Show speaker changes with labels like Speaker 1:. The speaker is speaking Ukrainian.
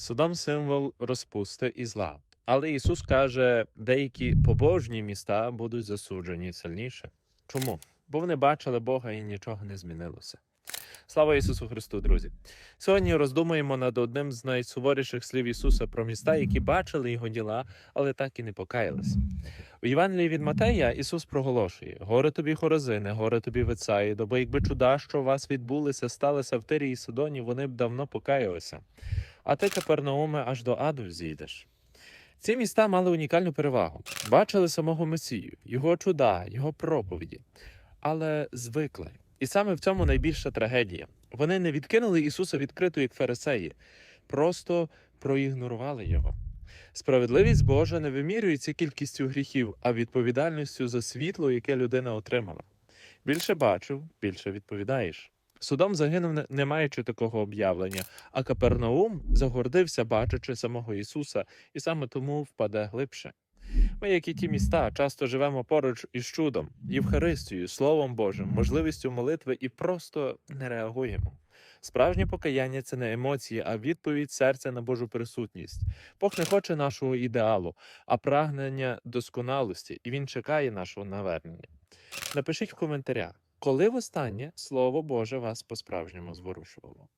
Speaker 1: Содом символ розпусти і зла. Але Ісус каже, деякі побожні міста будуть засуджені сильніше. Чому? Бо вони бачили Бога і нічого не змінилося. Слава Ісусу Христу, друзі! Сьогодні роздумуємо над одним з найсуворіших слів Ісуса про міста, які бачили його діла, але так і не покаялись. У Євангелії від Матея Ісус проголошує: горе тобі Хорозине, горе тобі Вецаїдо, бо якби чуда, що у вас відбулися, сталися в Тирі і Сидоні, вони б давно покаялися. А ти, Капернауме, аж до аду зійдеш. Ці міста мали унікальну перевагу. Бачили самого Месію, його чуда, його проповіді, але звикли. І саме в цьому найбільша трагедія. Вони не відкинули Ісуса відкрито, як фарисеї, просто проігнорували його. Справедливість Божа не вимірюється кількістю гріхів, а відповідальністю за світло, яке людина отримала. Більше бачив, більше відповідаєш. Судом загинув, не- маючи такого об'явлення, а Капернаум загордився, бачачи самого Ісуса, і саме тому впаде глибше. Ми, як і ті міста, часто живемо поруч із чудом, Євхаристією, Словом Божим, можливістю молитви і просто не реагуємо. Справжнє покаяння це не емоції, а відповідь серця на Божу присутність. Бог не хоче нашого ідеалу, а прагнення досконалості, і Він чекає нашого навернення. Напишіть в коментарях, коли востаннє Слово Боже вас по-справжньому зворушувало.